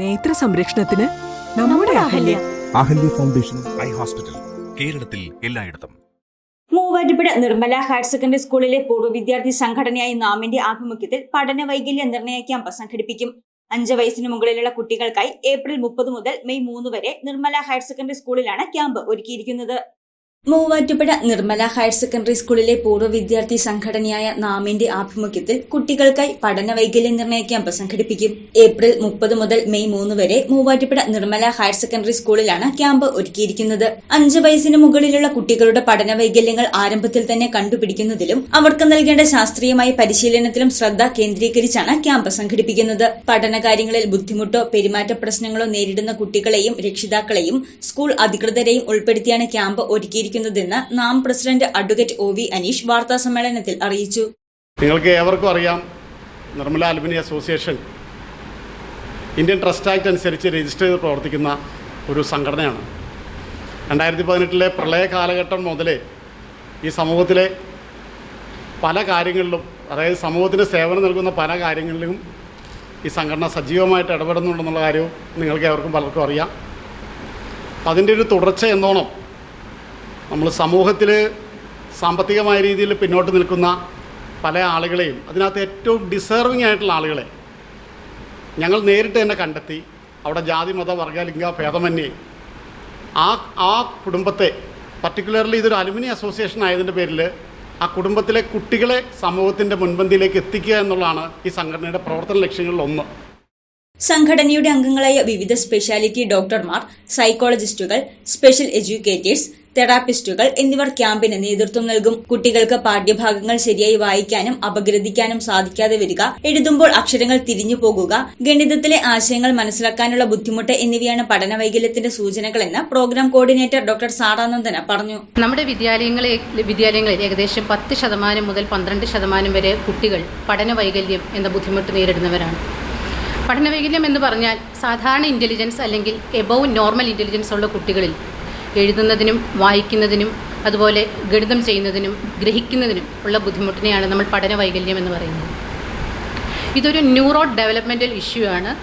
നേത്ര സംരക്ഷണത്തിന് നമ്മുടെ Ahalya. Ahalya foundation eye hospital കേരളത്തിൽ എല്ലായിടത്തും. മൂവാറ്റുപുഴ നിർമ്മല ഹയർ സെക്കൻഡറി സ്കൂളിലെ പൂർവ വിദ്യാർത്ഥി സംഘടനയായ നാമിന്റെ ആഭിമുഖ്യത്തിൽ പഠന വൈകല്യ നിർണയ ക്യാമ്പ് സംഘടിപ്പിക്കും. അഞ്ച് വയസ്സിന് മുകളിലുള്ള കുട്ടികൾക്കായി ഏപ്രിൽ മുപ്പത് മുതൽ മെയ് മൂന്ന് വരെ നിർമ്മല ഹയർ സെക്കൻഡറി സ്കൂളിലാണ് ക്യാമ്പ് ഒരുക്കിയിരിക്കുന്നത്. മൂവാറ്റുപുഴ നിർമ്മല ഹയർ സെക്കൻഡറി സ്കൂളിലെ പൂർവ വിദ്യാർത്ഥി സംഘടനയായ നാമിന്റെ ആഭിമുഖ്യത്തിൽ കുട്ടികൾക്കായി പഠന വൈകല്യ നിർണയ ക്യാമ്പ് സംഘടിപ്പിക്കും. ഏപ്രിൽ മുപ്പത് മുതൽ മെയ് മൂന്ന് വരെ മൂവാറ്റുപുഴ നിർമ്മല ഹയർ സെക്കൻഡറി സ്കൂളിലാണ് ക്യാമ്പ് ഒരുക്കിയിരിക്കുന്നത്. അഞ്ച് വയസ്സിന് മുകളിലുള്ള കുട്ടികളുടെ പഠന വൈകല്യങ്ങൾ ആരംഭത്തിൽ തന്നെ കണ്ടുപിടിക്കുന്നതിലും അവർക്ക് നൽകേണ്ട ശാസ്ത്രീയമായ പരിശീലനത്തിലും ശ്രദ്ധ കേന്ദ്രീകരിച്ചാണ് ക്യാമ്പ് സംഘടിപ്പിക്കുന്നത്. പഠനകാര്യങ്ങളിൽ ബുദ്ധിമുട്ടോ പെരുമാറ്റ പ്രശ്നങ്ങളോ നേരിടുന്ന കുട്ടികളെയും രക്ഷിതാക്കളെയും സ്കൂൾ അധികൃതരെയും ഉൾപ്പെടുത്തിയാണ് ക്യാമ്പ് ഒരുക്കിയിരിക്കുന്നതെന്ന് നാം president advocate O V Aneesh വാർത്താസമ്മേളനത്തിൽ അറിയിച്ചു. നിങ്ങൾക്ക് ഏവർക്കും അറിയാം Nirmala alumni association Indian trust act അനുസരിച്ച് രജിസ്റ്റർ ചെയ്ത് പ്രവർത്തിക്കുന്ന ഒരു സംഘടനയാണ്. രണ്ടായിരത്തി പതിനെട്ടിലെ പ്രളയ കാലഘട്ടം മുതലേ ഈ സമൂഹത്തിലെ പല കാര്യങ്ങളിലും അതായത് സമൂഹത്തിന് സേവനം നൽകുന്ന പല കാര്യങ്ങളിലും ഈ സംഘടന സജീവമായിട്ട് ഇടപെടുന്നുണ്ടെന്നുള്ള കാര്യവും നിങ്ങൾക്ക് ഏവർക്കും പലർക്കും അറിയാം. അതിന്റെ ഒരു തുടർച്ച എന്നോണം നമ്മൾ സമൂഹത്തിൽ സാമ്പത്തികമായ രീതിയിൽ പിന്നോട്ട് നിൽക്കുന്ന പല ആളുകളെയും അതിനകത്ത് ഏറ്റവും ഡിസേർവിങ് ആയിട്ടുള്ള ആളുകളെ ഞങ്ങൾ നേരിട്ട് തന്നെ കണ്ടെത്തി. അവിടെ ജാതി മത വർഗ ലിംഗ ഭേദമന്യേ. ആ ആ കുടുംബത്തെ പർട്ടിക്കുലർലി ഇതൊരു അലുമിനി അസോസിയേഷൻ ആയതിന്റെ പേരിൽ ആ കുടുംബത്തിലെ കുട്ടികളെ സമൂഹത്തിന്റെ മുൻപന്തിയിലേക്ക് എത്തിക്കുക എന്നുള്ളതാണ് ഈ സംഘടനയുടെ പ്രവർത്തന ലക്ഷ്യങ്ങളിൽ ഒന്ന്. സംഘടനയുടെ അംഗങ്ങളായ വിവിധ സ്പെഷ്യാലിറ്റി ഡോക്ടർമാർ സൈക്കോളജിസ്റ്റുകൾ സ്പെഷ്യൽ എഡ്യൂക്കേറ്റേഴ്സ് തെറാപ്പിസ്റ്റുകൾ എന്നിവർ ക്യാമ്പിന് നേതൃത്വം നൽകും. കുട്ടികൾക്ക് പാഠ്യഭാഗങ്ങൾ ശരിയായി വായിക്കാനും അപഗ്രഥിക്കാനും സാധിക്കാതെ വരിക എഴുതുമ്പോൾ അക്ഷരങ്ങൾ തിരിഞ്ഞു പോകുക ഗണിതത്തിലെ ആശയങ്ങൾ മനസ്സിലാക്കാനുള്ള ബുദ്ധിമുട്ട് എന്നിവയാണ് പഠന വൈകല്യത്തിന്റെ സൂചനകളെന്ന് പ്രോഗ്രാം കോർഡിനേറ്റർ ഡോക്ടർ സാറാനന്ദന പറഞ്ഞു. നമ്മുടെ വിദ്യാലയങ്ങളിൽ വിദ്യാലയങ്ങളിൽ ഏകദേശം പത്ത് ശതമാനം മുതൽ പന്ത്രണ്ട് ശതമാനം വരെ കുട്ടികൾ പഠന വൈകല്യം എന്ന ബുദ്ധിമുട്ട് നേരിടുന്നവരാണ്. പഠന വൈകല്യം എന്ന് പറഞ്ഞാൽ സാധാരണ ഇന്റലിജൻസ് അല്ലെങ്കിൽ എബവ് നോർമൽ ഇന്റലിജൻസ് ഉള്ള കുട്ടികളിൽ എഴുതുന്നതിനും വായിക്കുന്നതിനും അതുപോലെ ഗണിതം ചെയ്യുന്നതിനും ഗ്രഹിക്കുന്നതിനും ഉള്ള ബുദ്ധിമുട്ടിനെയാണ് നമ്മൾ പഠന വൈകല്യം എന്ന് പറയുന്നത്. ഇതൊരു ന്യൂറോ ഡെവലപ്മെന്റൽ ഇഷ്യൂ ആണ്.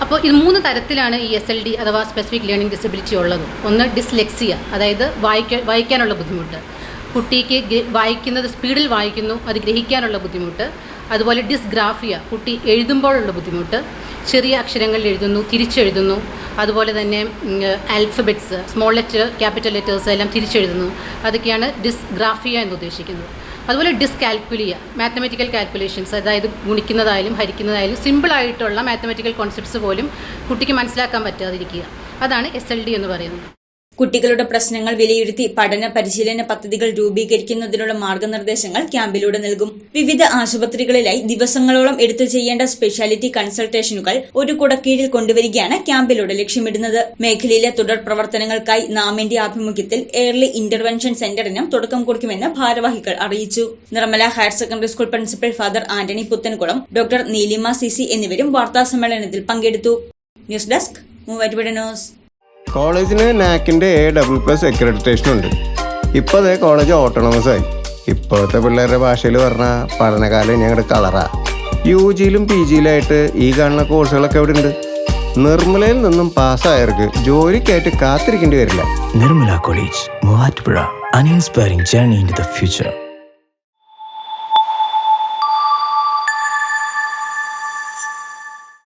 അപ്പോൾ ഇത് മൂന്ന് തരത്തിലാണ് ഈ എസ് എൽ ഡി അഥവാ സ്പെസിഫിക് ലേണിംഗ് ഡിസബിലിറ്റി ഉള്ളത്. ഒന്ന് ഡിസ്ലെക്സിയ അതായത് വായിക്ക വായിക്കാനുള്ള ബുദ്ധിമുട്ട്. കുട്ടിക്ക് വായിക്കുന്നത് സ്പീഡിൽ വായിക്കുന്നു അത് ഗ്രഹിക്കാനുള്ള ബുദ്ധിമുട്ട്. അതുപോലെ ഡിസ്ഗ്രാഫിയ കുട്ടി എഴുതുമ്പോഴുള്ള ബുദ്ധിമുട്ട്. ചെറിയ അക്ഷരങ്ങളിൽ എഴുതുന്നു തിരിച്ചെഴുതുന്നു. അതുപോലെ തന്നെ alphabets small letter capital letters എല്ലാം തിരിച്ചെഴുതുന്നു. അതൊക്കെയാണ് ഡിസ്ഗ്രാഫിയ എന്ന് ഉദ്ദേശിക്കുന്നത്. അതുപോലെ ഡിസ്കാൽക്കുലിയ മാത്തമെറ്റിക്കൽ കാൽക്കുലേഷൻസ് അതായത് ഗുണിക്കുന്നതായാലും ഹരിക്കുന്നതായാലും സിമ്പിളായിട്ടുള്ള മാത്തമെറ്റിക്കൽ കോൺസെപ്റ്റ്സ് പോലും കുട്ടിക്ക് മനസ്സിലാക്കാൻ പറ്റാതിരിക്കുക. അതാണ് എസ് എൽ ഡി എന്ന് പറയുന്നത്. കുട്ടികളുടെ പ്രശ്നങ്ങൾ വിലയിരുത്തി പഠന പരിശീലന പദ്ധതികൾ രൂപീകരിക്കുന്നതിനുള്ള മാർഗനിർദ്ദേശങ്ങൾ ക്യാമ്പിലൂടെ നൽകും. വിവിധ ആശുപത്രികളിലായി ദിവസങ്ങളോളം എടുത്തു ചെയ്യേണ്ട സ്പെഷ്യാലിറ്റി കൺസൾട്ടേഷനുകൾ ഒരു കുടക്കീഴിൽ കൊണ്ടുവരികയാണ് ക്യാമ്പിലൂടെ ലക്ഷ്യമിടുന്നത്. മേഖലയിലെ തുടർ പ്രവർത്തനങ്ങൾക്കായി നാമിന്റെ ആഭിമുഖ്യത്തിൽ എയർലി ഇന്റർവെൻഷൻ സെന്ററിനും തുടക്കം കുറിക്കുമെന്ന് ഭാരവാഹികൾ അറിയിച്ചു. Nirmala higher secondary school principal father Antony Puthenkulam doctor Neelima CC എന്നിവരും വാർത്താസമ്മേളനത്തിൽ പങ്കെടുത്തു. News desk Muvattupuzha news. കോളേജിന് നാക്കിന്റെ എ ഡബിൾ പ്ലസ് അക്രഡിറ്റേഷൻ ഉണ്ട്. ഇപ്പോൾ അതേ കോളേജ് ഓട്ടോണമസ് ആയി. ഇപ്പോഴത്തെ പിള്ളേരുടെ ഭാഷയിൽ പറഞ്ഞാൽ പഠനകാലം ഞങ്ങളുടെ കളറാ. യു ജിയിലും പി ജിയിലായിട്ട് ഈ കാണുന്ന കോഴ്സുകളൊക്കെ ഇവിടെ ഉണ്ട് നിർമ്മലയിൽ നിന്നും പാസ്സായവർക്ക് ജോലിക്കായിട്ട് കാത്തിരിക്കേണ്ടി വരില്ല. Nirmala college Muvattupuzha. An inspiring journey in the future.